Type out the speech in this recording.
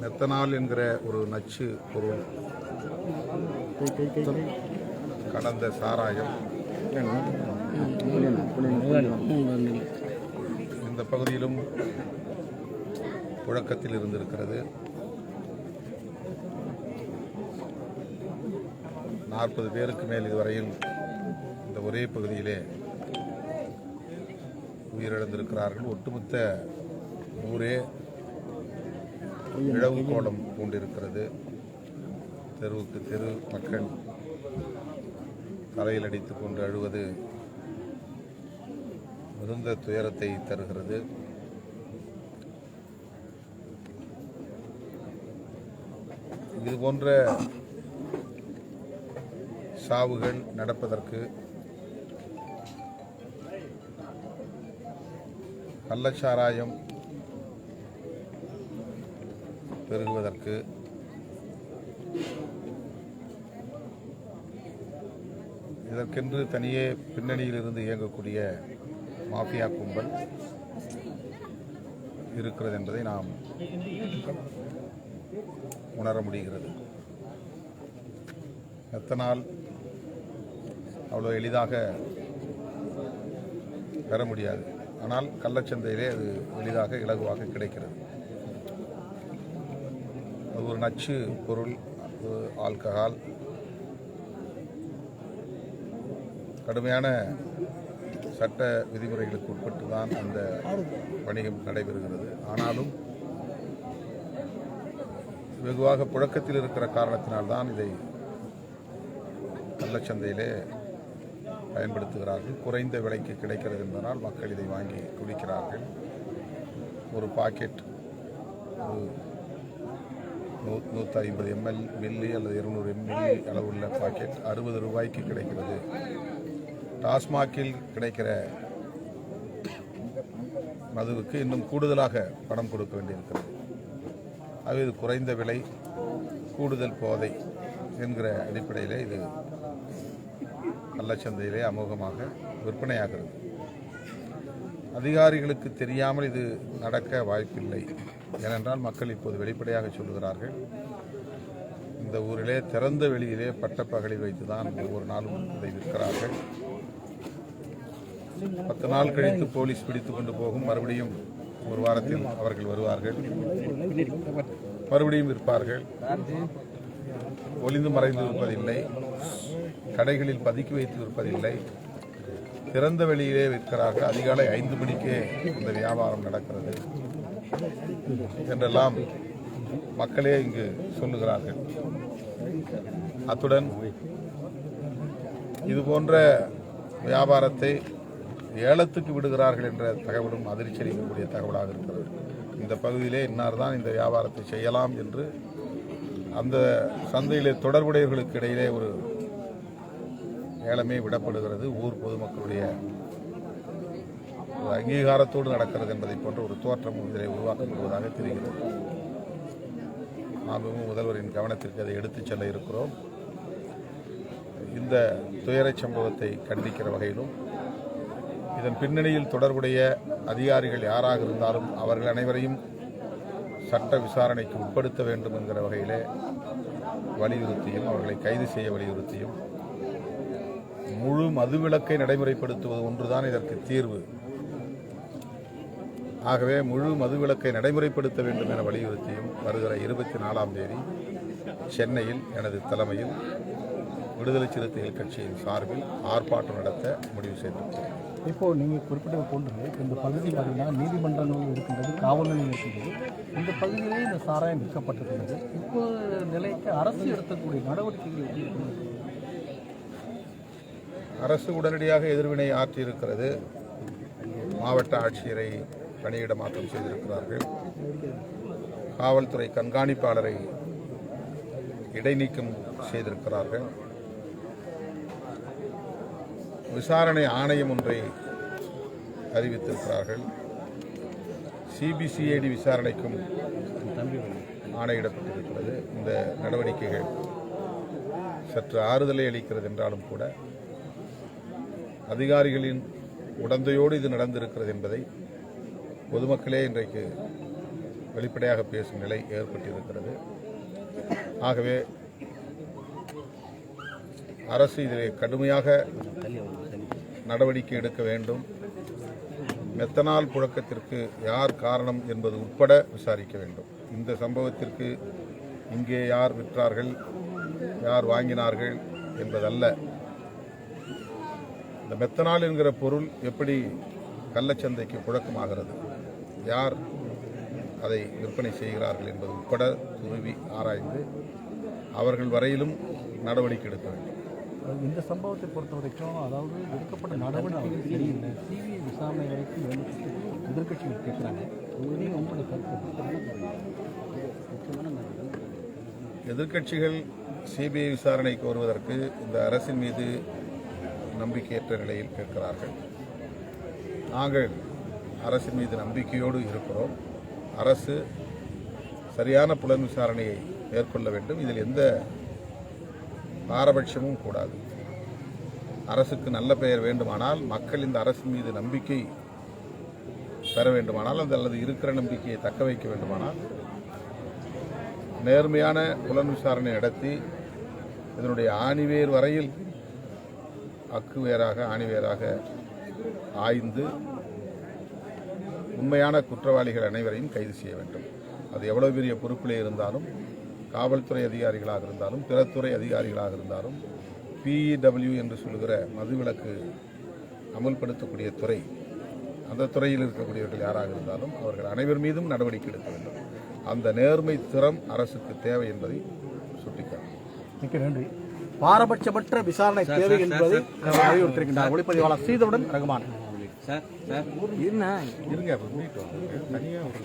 Methanol என்கிற ஒரு நச்சு பொருள். கடந்த சாராயம். இந்த பகுதியிலும் புழக்கத்தில் இருந்திருக்கிறது. நாற்பது பேருக்கு மேல் இதுவரையில் இந்த ஒரே பகுதியிலே உயிரிழந்திருக்கிறார்கள். ஒட்டுமொத்த ஊரே இழவு கோலம் பூண்டிருக்கிறது. தெருவுக்கு தெரு மக்கள் தலையில் அடித்துக் கொண்டு அழுவது மிகுந்த துயரத்தை தருகிறது. இது போன்ற சாவுகள் நடப்பதற்கு கள்ளச்சாராயம் பெருகுவதற்கு இதற்கென்று தனியே பின்னணியில் இருந்து இயங்கக்கூடிய மாஃபியா கும்பல் இருக்கிறது என்பதை நாம் உணர முடிகிறது. எத்தனால் அவ்வளோ எளிதாக பெற முடியாது. ஆனால் கள்ளச்சந்தையிலே அது எளிதாக இலகுவாக கிடைக்கிறது. ஒரு நச்சு பொருள் ஆல்கஹால். கடுமையான சட்ட விதிமுறைகளுக்கு உட்பட்டு தான் அந்த வணிகம் நடைபெறுகிறது. ஆனாலும் வெகுவாக புழக்கத்தில் இருக்கிற காரணத்தினால்தான் இதை கள்ளச்சந்தையிலே பயன்படுத்துகிறார்கள். குறைந்த விலைக்கு கிடைக்கிறது என்பதனால் மக்கள் இதை வாங்கி குடிக்கிறார்கள். ஒரு பாக்கெட் ஒரு நூ நூற்றி ஐம்பது எம்எல் மில்லி அல்லது இருநூறு எம்எல்இ அளவுள்ள பாக்கெட் அறுபது ரூபாய்க்கு கிடைக்கிறது டாஸ்மாகில் கிடைக்கிற மதுவுக்கு இன்னும் கூடுதலாக பணம் கொடுக்க வேண்டியிருக்கிறது ஆகவே இது குறைந்த விலை கூடுதல் போதை என்கிற அடிப்படையில் இது கள்ளச்சந்தையிலே அமோகமாக விற்பனையாகிறது அதிகாரிகளுக்கு தெரியாமல் இது நடக்க வாய்ப்பில்லை ஏனென்றால் மக்கள் இப்போது வெளிப்படையாக சொல்லுகிறார்கள் இந்த ஊரிலே திறந்த வெளியிலே பட்டப்பகலில் வைத்துதான் ஒவ்வொரு நாளும் இதை விற்கிறார்கள். பத்து நாள் கழித்து போலீஸ் பிடித்து கொண்டு போகும் மறுபடியும் ஒரு வாரத்தில் அவர்கள் வருவார்கள். மறுபடியும் விற்பார்கள். ஒளிந்து மறைந்து விற்பதில்லை கடைகளில் பதுக்கி வைத்து விற்பதில்லை திறந்த வெளியிலே விற்கிறார்கள். அதிகாலை ஐந்து மணிக்கே இந்த வியாபாரம் நடக்கிறது. என்றெல்லாம் மக்களே இங்கு சொல்லுகிறார்கள். அத்துடன் இது போன்ற வியாபாரத்தை ஏலத்துக்கு விடுகிறார்கள் என்ற தகவலும் அதிர்ச்சி அளிக்கக்கூடிய தகவலாக இருக்கிறது. இந்த பகுதியிலே இன்னார் தான் இந்த வியாபாரத்தை செய்யலாம் என்று அந்த சந்தையிலே தொடர்புடையவர்களுக்கு இடையிலே ஒரு ஏலமே விடப்படுகிறது. ஊர் பொதுமக்களுடைய ஒரு அங்கீகாரத்தோடு நடக்கிறது என்பதை போன்ற ஒரு தோற்றம் இதிலே உருவாக்கப்படுவதாக தெரிகிறது. நாமும் முதல்வரின் கவனத்திற்கு அதை எடுத்துச் செல்ல இருக்கிறோம். இந்த துயரச் சம்பவத்தை கண்டிக்கிற வகையிலும் இதன் பின்னணியில் தொடர்புடைய அதிகாரிகள் யாராக இருந்தாலும் அவர்கள் அனைவரையும் சட்ட விசாரணைக்கு உட்படுத்த வேண்டும் என்கிற வகையிலே வலியுறுத்தியும் அவர்களை கைது செய்ய வலியுறுத்தியும் முழு மதுவிலக்கை நடைமுறைப்படுத்துவது ஒன்றுதான் இதற்கு தீர்வு. ஆகவே முழு மதுவிலக்கை நடைமுறைப்படுத்த வேண்டும் என வலியுறுத்தியும் வருகிற இருபத்தி நாலாம் தேதி சென்னையில் எனது தலைமையில் விடுதலை சிறுத்தைகள் கட்சியின் சார்பில் ஆர்ப்பாட்டம் நடத்த முடிவு செய்திருக்கிறோம் இப்போ நீங்கள் குறிப்பிட்டது போன்று இந்த பகுதி பார்த்தீங்கன்னா நீதிமன்றங்கள் இருக்கின்றது காவல் நிலையம் இருக்கின்றது. இந்த பகுதியிலே இந்த சாராயம் விற்கப்பட்டிருக்கிறது. இப்போ நிலைக்கு அரசு எடுக்கக்கூடிய நடவடிக்கைகள்? அரசு உடனடியாக எதிர்வினை ஆற்றியிருக்கிறது. மாவட்ட ஆட்சியரை பணியிட மாற்றம் செய்திருக்கிறார்கள். காவல்துறை கண்காணிப்பாளரை இடைநீக்கம் செய்திருக்கிறார்கள். விசாரணை ஆணையம் ஒன்றை அறிவித்திருக்கிறார்கள். சிபிசிஐடி விசாரணைக்கும் ஆணையிடப்பட்டிருக்கிறது. இந்த நடவடிக்கைகள் சற்று ஆறுதலை அளிக்கிறது என்றாலும் கூட அதிகாரிகளின் உடந்தையோடு இது நடந்திருக்கிறது என்பதை பொதுமக்களே இன்றைக்கு வெளிப்படையாக பேசும் நிலை ஏற்பட்டிருக்கிறது. ஆகவே அரசு இதில் கடுமையாக நடவடிக்கை எடுக்க வேண்டும். மெத்தனால் புழக்கத்திற்கு யார் காரணம் என்பது உட்பட விசாரிக்க வேண்டும். இந்த சம்பவத்திற்கு இங்கே யார் விற்றார்கள் யார் வாங்கினார்கள் என்பதல்ல. இந்த மெத்தனால் என்கிற பொருள் எப்படி கள்ளச்சந்தைக்கு புழக்கமாகிறது? யார் அதை விற்பனை செய்கிறார்கள் என்பது உட்பட துருவி ஆராய்ந்து அவர்கள் வரையிலும் நடவடிக்கை எடுக்க வேண்டும். இந்த சம்பவத்தை பொறுத்த வரைக்கும் அதாவது எடுக்கப்பட்ட நடவடிக்கைகள் சரியில்லை சிபிஐ விசாரணை வரைக்கும் வேணும்னு எதிர்க்கட்சிகள் கேட்குறாங்க. உங்களையும் கருத்து எதிர்க்கட்சிகள் சிபிஐ விசாரணைக்கு வருவதற்கு இந்த அரசின் மீது நம்பிக்கையற்ற நிலையில் கேட்கிறார்கள். நாங்கள் அரசின் மீது நம்பிக்கையோடு இருக்கிறோம். அரசு சரியான புலன் விசாரணையை மேற்கொள்ள வேண்டும். இதில் எந்த பாரபட்சமும் கூடாது. அரசுக்கு நல்ல பெயர் வேண்டுமானால் மக்கள் இந்த அரசின் மீது நம்பிக்கை பெற வேண்டுமானால் அந்த அல்லது இருக்கிற நம்பிக்கையை தக்க வைக்க வேண்டுமானால் நேர்மையான புலன் விசாரணை நடத்தி இதனுடைய ஆணிவேர் வரையில் அக்குவேராக ஆணிவேராக ஆய்ந்து உண்மையான குற்றவாளிகள் அனைவரையும் கைது செய்ய வேண்டும். அது எவ்வளவு பெரிய பொறுப்பிலே இருந்தாலும் காவல்துறை அதிகாரிகளாக இருந்தாலும் பிற துறை அதிகாரிகளாக இருந்தாலும் பிஇடபிள்யூ என்று சொல்லுகிற மதுவிலக்கு அமல்படுத்தக்கூடிய துறை அந்த துறையில் இருக்கக்கூடியவர்கள் யாராக இருந்தாலும் அவர்கள் அனைவர் மீதும் நடவடிக்கை எடுக்க வேண்டும். அந்த நேர்மை திறம் அரசுக்கு தேவை என்பதை சுட்டிக்காட்டும் மிக்க நன்றி. பாரபட்சமற்ற விசாரணை தேவை என்பதை வலியுறுத்திருக்கின்றார் ஒளிப்பதிவாளர் ஸ்ரீதருடன் ரகுமான். Sir sir. இருங்க அப்ப மீட் வாங்க. தனியா ஒரு